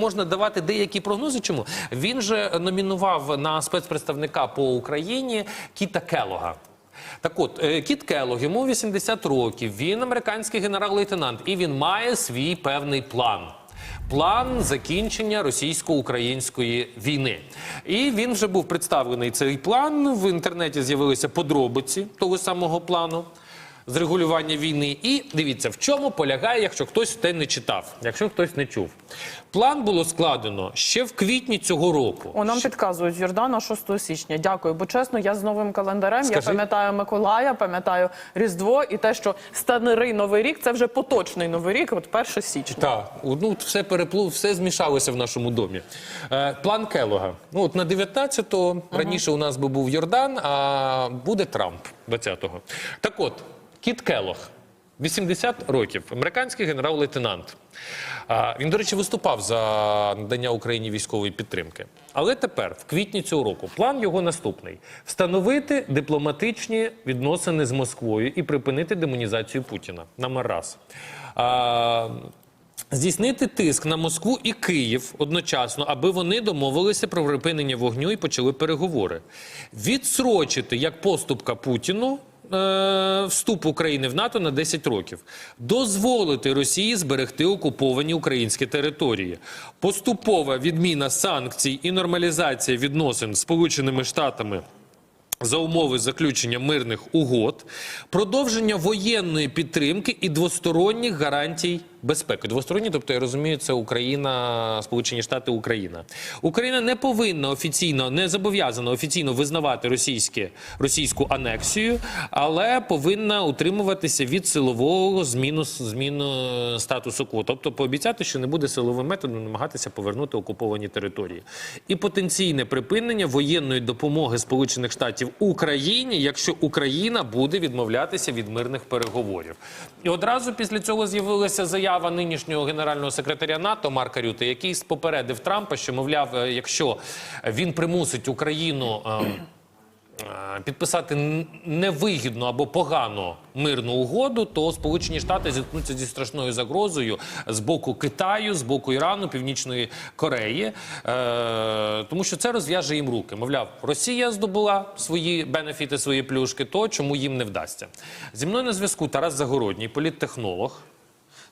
Можна давати деякі прогнози. Чому він же номінував на спецпредставника по Україні Кіта Келога. Так от, е, Кіт Келог, йому 80 років, він американський генерал-лейтенант, і він має свій певний план. План закінчення російсько-української війни. І він вже був представлений цей план. В інтернеті з'явилися подробиці того самого плану з регулювання війни. І дивіться, в чому полягає, якщо хтось те не читав, якщо хтось не чув. План було складено ще в квітні цього року. О, нам підказують Йордана 6 січня. Дякую. Бо чесно, я з новим календарем. Я пам'ятаю Миколая, пам'ятаю Різдво і те, що старий новий рік це вже поточний новий рік. От 1 січня. Так, ну все переплу, все змішалося в нашому домі. Е, план Келога. Ну от на 19-го раніше у нас би був Йордан, а буде Трамп 20-го. Так от, Кіт Келог. 80 років, американський генерал-лейтенант. Він, до речі, виступав за надання Україні військової підтримки. Але тепер, в квітні цього року, план його наступний: встановити дипломатичні відносини з Москвою і припинити демонізацію Путіна. Номер раз. Здійснити тиск на Москву і Київ одночасно, аби вони домовилися про припинення вогню і почали переговори. Відсрочити як поступка Путіну. Е, Вступ України в НАТО на 10 років, дозволити Росії зберегти окуповані українські території, поступова відміна санкцій і нормалізація відносин з Сполученими Штатами за умови заключення мирних угод, продовження воєнної підтримки і двосторонніх гарантій безпеки. Двосторонні, тобто я розумію, це Україна, Сполучені Штати, Україна. Україна не повинна офіційно, не зобов'язана офіційно визнавати російське, російську анексію, але повинна утримуватися від силового зміну, зміну статусу кво. Тобто пообіцяти, що не буде силовим методом намагатися повернути окуповані території. І потенційне припинення воєнної допомоги Сполучених Штатів Україні, якщо Україна буде відмовлятися від мирних переговорів. І одразу після цього з'явилася заява нинішнього генерального секретаря НАТО Марка Рюти, який попередив Трампа, що мовляв, е, якщо він примусить Україну. е, Підписати невигідну або погану мирну угоду, то Сполучені Штати зіткнуться зі страшною загрозою з боку Китаю, з боку Ірану, Північної Кореї, е, тому що це розв'яже їм руки. Мовляв, Росія здобула свої бенефіти, свої плюшки, то чому їм не вдасться. Зі мною на зв'язку Тарас Загородній, політтехнолог.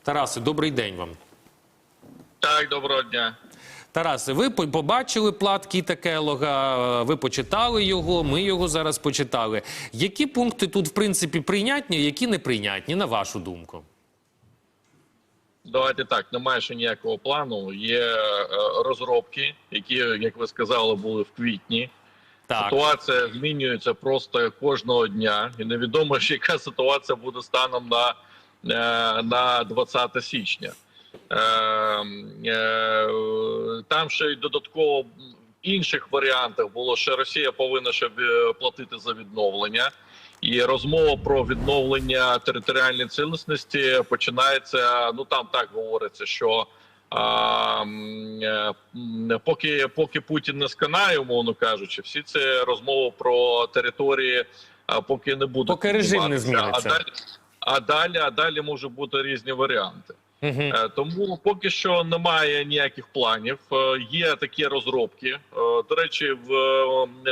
Тарасе, добрий день вам. Так, доброго дня. Тарасе, ви побачили плат Кіта Келога, ви почитали його, ми його зараз почитали. Які пункти тут, в принципі, прийнятні, які неприйнятні, на вашу думку? Давайте так. Немає ще ніякого плану. Є е, розробки, які, як ви сказали, були в квітні. Так, Ситуація змінюється просто кожного дня, і невідомо, яка ситуація буде станом на, е, на 20 січня. Е, е, Там ще й додатково в інших варіантах було, що Росія повинна ще е, платити за відновлення. І розмова про відновлення територіальної цілісності починається. Ну там так говориться, що а, е, поки поки Путін не сканає, умовно кажучи, всі це розмови про території, а, поки не буде Поки режим не зміниться. А далі, а далі, а далі може бути різні варіанти. Угу. Е, Тому поки що немає ніяких планів. Е, Є такі розробки. Е, До речі, в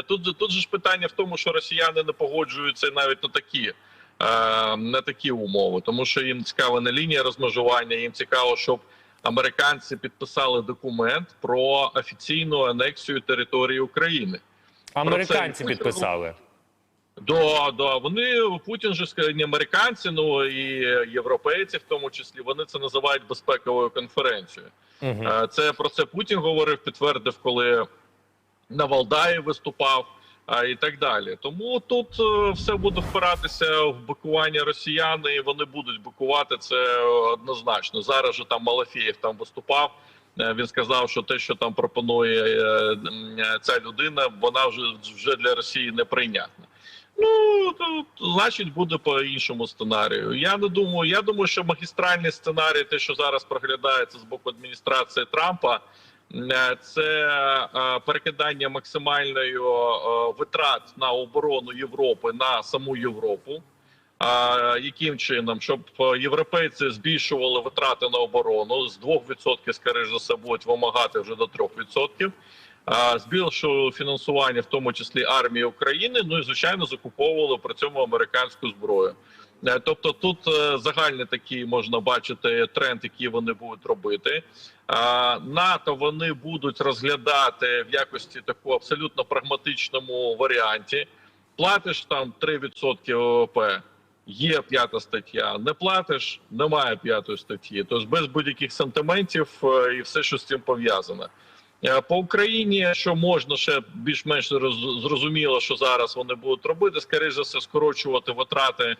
тут тут же ж питання в тому, що росіяни не погоджуються навіть на такі. На такі умови, тому що їм цікава не лінія розмежування. Їм цікаво, щоб американці підписали документ про офіційну анексію території України. американці це- підписали. Да, да, вони Путін же не американці, ну і європейці, в тому числі, вони це називають безпековою конференцією. Угу. Е, Це про це Путін говорив, підтвердив, коли на Валдаї виступав а, і так далі. Тому тут е, все буде впиратися в бикування росіян, і вони будуть бикувати це однозначно. Зараз же там Малафєєв там виступав. Е, Він сказав, що те, що там пропонує е, е, ця людина, вона вже вже для Росії неприйнятна. Ну то, значить, буде по іншому сценарію. Я не думаю. Я думаю, що магістральний сценарій, те, що зараз проглядається з боку адміністрації Трампа, е, це е, перекидання максимальної е, витрат на оборону Європи на саму Європу. А яким чином, щоб європейці збільшували витрати на оборону з 2% скоріш за будуть вимагати вже до 3%. Збільшували фінансування, в тому числі армії України. Ну і звичайно закуповували при цьому американську зброю. Е, Тобто, тут е, загальний такий можна бачити тренд, який вони будуть робити. НАТО вони будуть розглядати в якості такого абсолютно прагматичному варіанті. Платиш там 3% ВВП. Є п'ята стаття, не платиш, немає п'ятої статті. Тобто без будь-яких сантиментів е, і все, що з цим пов'язане. Е, По Україні, що можна ще більш-менш роз- зрозуміло, що зараз вони будуть робити, скоріше все, скорочувати витрати е,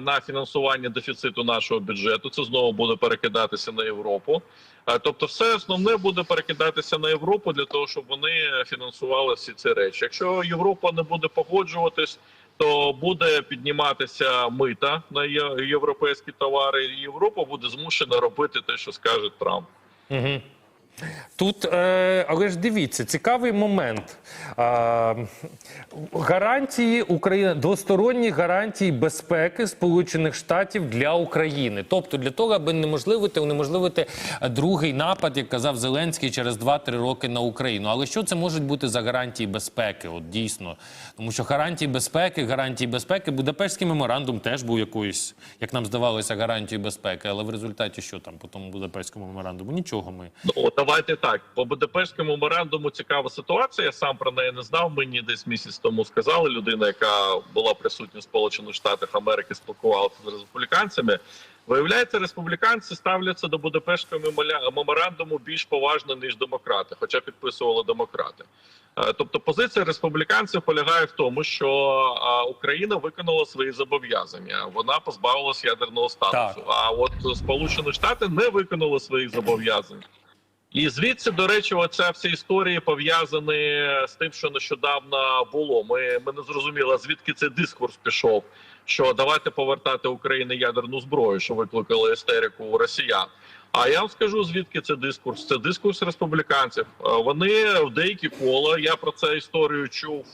на фінансування дефіциту нашого бюджету. Це знову буде перекидатися на Європу. Е, Тобто, все основне буде перекидатися на Європу для того, щоб вони фінансували всі ці речі. Якщо Європа не буде погоджуватись, то буде підніматися мита на європейські товари, і Європа буде змушена робити те, що скаже Трамп. Угу. Тут, е, але ж дивіться, цікавий момент. Е, гарантії України, двосторонні гарантії безпеки Сполучених Штатів для України. Тобто для того, аби неможливити, унеможливити другий напад, як казав Зеленський, через 2-3 роки на Україну. Але що це можуть бути за гарантії безпеки? От дійсно. Тому що гарантії безпеки, гарантії безпеки, Будапештський меморандум теж був якоюсь, як нам здавалося, гарантією безпеки. Але в результаті що там по тому Будапештському меморандуму? Нічого ми. Давайте так. По Будапештському меморандуму цікава ситуація. Я сам про неї не знав. Мені десь місяць тому сказали. Людина, яка була присутня в Сполучених Штатах Америки, спілкувалася з республіканцями. Виявляється, республіканці ставляться до Будапештського меморандуму більш поважно ніж демократи, хоча підписували демократи. Е, Тобто, позиція республіканців полягає в тому, що Україна виконала свої зобов'язання. Вона позбавилась ядерного статусу. Так. А от Сполучені Штати не виконали своїх зобов'язань. І звідси, до речі, оця вся історія пов'язані з тим, що нещодавно було. Ми, ми не зрозуміли, звідки цей дискурс пішов. Що давайте повертати Україні ядерну зброю, що викликали істерику у росіян. А я вам скажу звідки це дискурс. Це дискурс республіканців. Е, Вони в деякі кола. Я про це історію чув.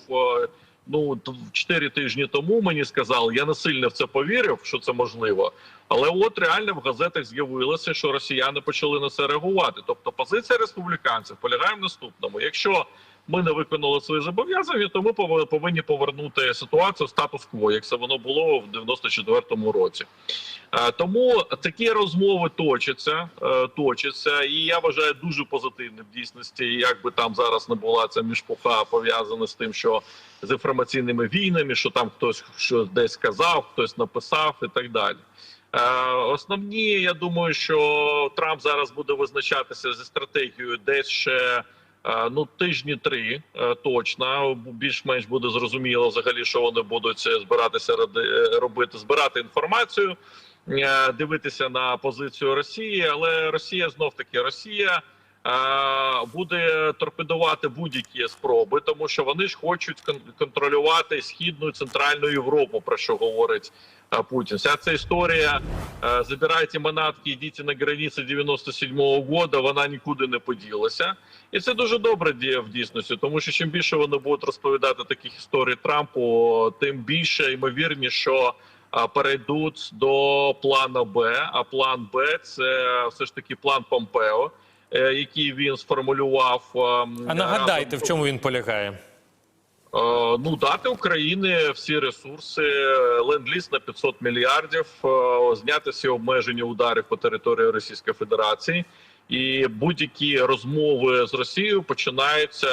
Ну т- чотири тижні тому мені сказали, я не сильно в це повірив, що це можливо. Але от реально в газетах з'явилося, що росіяни почали на це реагувати. Тобто, позиція республіканців полягає в наступному: якщо ми не виконали свої зобов'язання, то ми повинні повернути ситуацію статус-кво, як це воно було в 94-му році. Е, Тому такі розмови точаться, е, точаться, і я вважаю дуже позитивним в дійсності, як би там зараз не була ця мішпуха пов'язана з тим, що з інформаційними війнами, що там хтось що десь сказав, хтось написав і так далі. Е, Основні, я думаю, що Трамп зараз буде визначатися зі стратегією десь ще ну тижні три е, точно. Більш-менш буде зрозуміло взагалі, що вони будуть е, збиратися е, робити, збирати інформацію, е, дивитися на позицію Росії, але Росія знов таки Росія. Е, Буде торпедувати будь-які спроби, тому що вони ж хочуть кон- контролювати східну центральну Європу, про що говорить а, Путин. Вся ця історія е, забирайте манатки, йдіть на границі 97-го года, вона нікуди не поділася. І це дуже добре діє в дійсності, тому що чим більше вони будуть розповідати таких історій Трампу, тим більше ймовірніше, що перейдуть до плану Б. А план Б це все ж таки план Помпео, е, який він сформулював. ем, А нагадайте, в чому він полягає? Е, Ну, дати Україні всі ресурси, ленд-ліз на 500 мільярдів, е, зняти всі обмеження ударів по території Російської Федерації, і будь-які розмови з Росією починаються.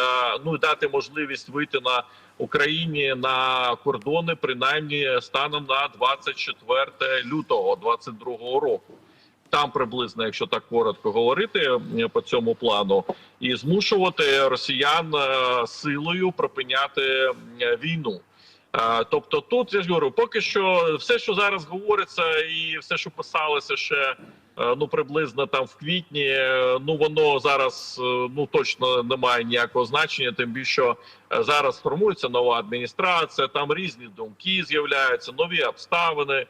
Ну дати можливість вийти на Україні на кордони, принаймні станом на 24 лютого 2022 року. Там приблизно, якщо так коротко говорити е, по цьому плану, і змушувати росіян е, силою припиняти е, війну. Тобто, тут я ж говорю, поки що все, що зараз говориться, і все, що писалося ще ну приблизно там в квітні, ну воно зараз ну точно не має ніякого значення. Тим більше зараз формується нова адміністрація, там різні думки з'являються, нові обставини.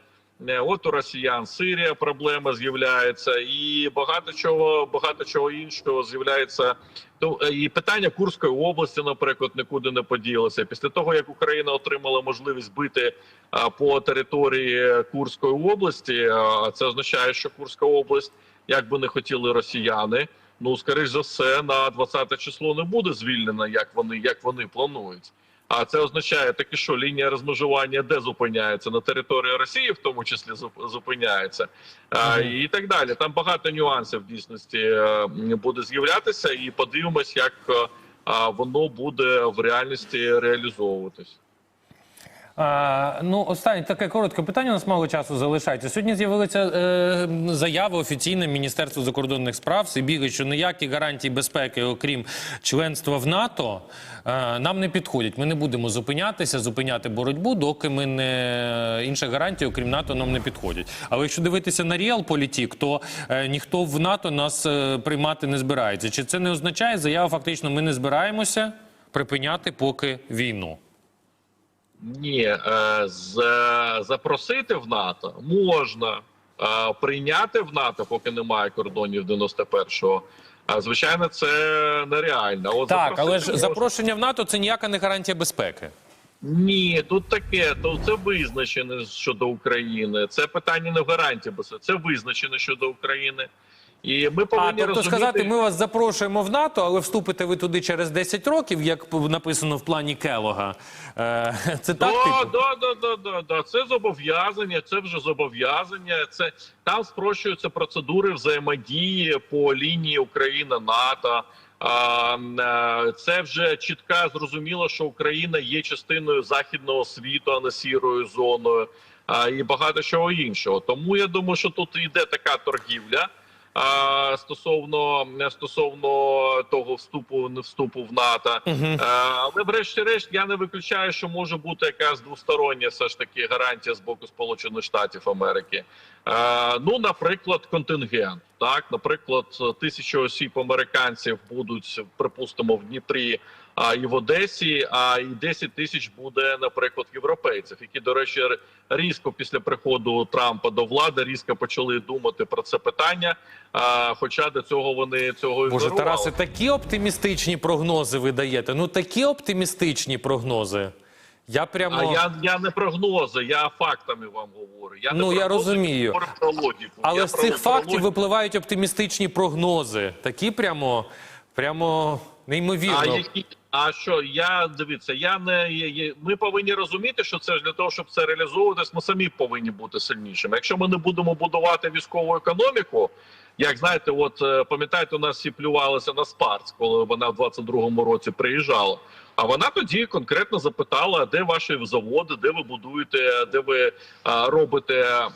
Е, От у росіян Сирія проблема з'являється, і багато чого, багато чого іншого з'являється. То е, і питання Курської області, наприклад, нікуди не поділося. Після того як Україна отримала можливість бити по території Курської області, а це означає, що Курська область, як би не хотіли росіяни, ну скоріш за все, на 20 число не буде звільнена, як вони як вони планують. А це означає таки, що лінія розмежування де зупиняється на території Росії, в тому числі зупиняється, а, і так далі. Там багато нюансів в дійсності е, буде з'являтися, і подивимось, як е, воно буде в реальності реалізовуватись. Ну, останнє таке коротке питання. У нас мало часу залишається. Сьогодні з'явилася е, заява офіційна Міністерства закордонних справ Сибіги, що ніякі гарантії безпеки, окрім членства в НАТО, е, нам не підходять. Ми не будемо зупинятися, зупиняти боротьбу, доки ми не інших гарантій, окрім НАТО, нам не підходять. Але якщо дивитися на Реалполітік, то е, ніхто в НАТО нас е, приймати не збирається. Чи це не означає заява? Фактично, ми не збираємося припиняти поки війну. Ні, е, запросити в НАТО можна е, прийняти в НАТО, поки немає кордонів 91-го. А звичайно, це нереально. От Так, але ж можна. запрошення в НАТО це ніяка не гарантія безпеки. Ні, тут таке, то це визначене щодо України. Це питання не в гарантії, бо це, визначено щодо України. І ми повинні А тобто розуміти... сказати, ми вас запрошуємо в НАТО, але вступите ви туди через 10 років, як написано в плані Келога. Е, Це так, Да, типу? да, да, да, да, да. Це зобов'язання, це вже зобов'язання. Це там спрощуються процедури взаємодії по лінії Україна НАТО. Е, Це вже чітко зрозуміло, що Україна є частиною західного світу, а не сірою зоною, і багато чого іншого. Тому я думаю, що тут йде така торгівля. А, стосовно стосовно того вступу не вступу в НАТО, Е, але врешті-решт я не виключаю, що може бути якась двостороння все ж таки гарантія з боку Сполучених Штатів Америки. Е, Ну, наприклад, контингент. Так, наприклад, тисячі осіб американців будуть, припустимо, в Дніпрі а, і в Одесі, а і 10 тисяч буде, наприклад, європейців, які, до речі, різко після приходу Трампа до влади різко почали думати про це питання. А, хоча до цього вони цього Боже. Тарасе, такі оптимістичні прогнози ви даєте. Ну такі оптимістичні прогнози. Я прямо. А я, я не прогнози, я фактами вам говорю. Я не Ну, я прогнози, розумію. про логіку. Але Я з цих фактів логіку. випливають оптимістичні прогнози. Такі прямо, прямо неймовірно. А які а що я дивіться? Я не є- ми повинні розуміти, що це ж для того, щоб це реалізовуватись, ми самі повинні бути сильнішими. Якщо ми не будемо будувати військову економіку, як знаєте, от е, пам'ятаєте, у нас всі плювалися на Спарц, коли вона в 22-му році приїжджала. А вона тоді конкретно запитала, де ваші заводи, де ви будуєте, де ви робите,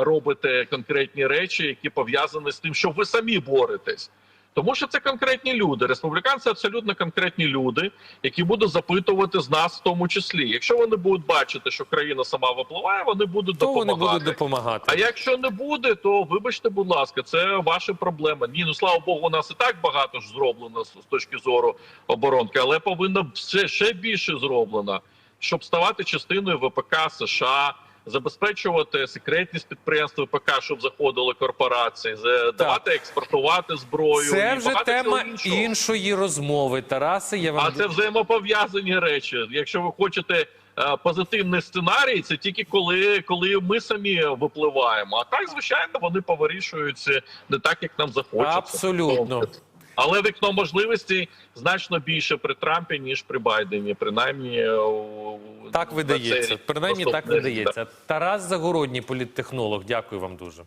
робите конкретні речі, які пов'язані з тим, що ви самі боретесь. Тому що це конкретні люди. Республіканці абсолютно конкретні люди, які будуть запитувати з нас, в тому числі. Якщо вони будуть бачити, що країна сама випливає, вони будуть То вони допомагати. будуть допомагати. А якщо не буде, то вибачте, будь ласка, це ваша проблема. Ні, ну слава Богу, у нас і так багато ж зроблено з точки зору оборонки, але повинно ще, ще більше зроблено, щоб ставати частиною ВПК США. Забезпечувати секретність підприємств ВПК, щоб заходили корпорації, давати експортувати зброю. Це і вже тема іншої розмови. Тарасе, я вам А це взаємопов'язані речі. Якщо ви хочете е, позитивний сценарій, це тільки коли, коли ми самі випливаємо. А так, звичайно, вони повирішуються не так, як нам захочеться. Абсолютно. Але вікно можливостей значно більше при Трампі, ніж при Байдені. Принаймні е, так видається. Принаймні так видається. Тарас Загородній, політтехнолог. Дякую вам дуже.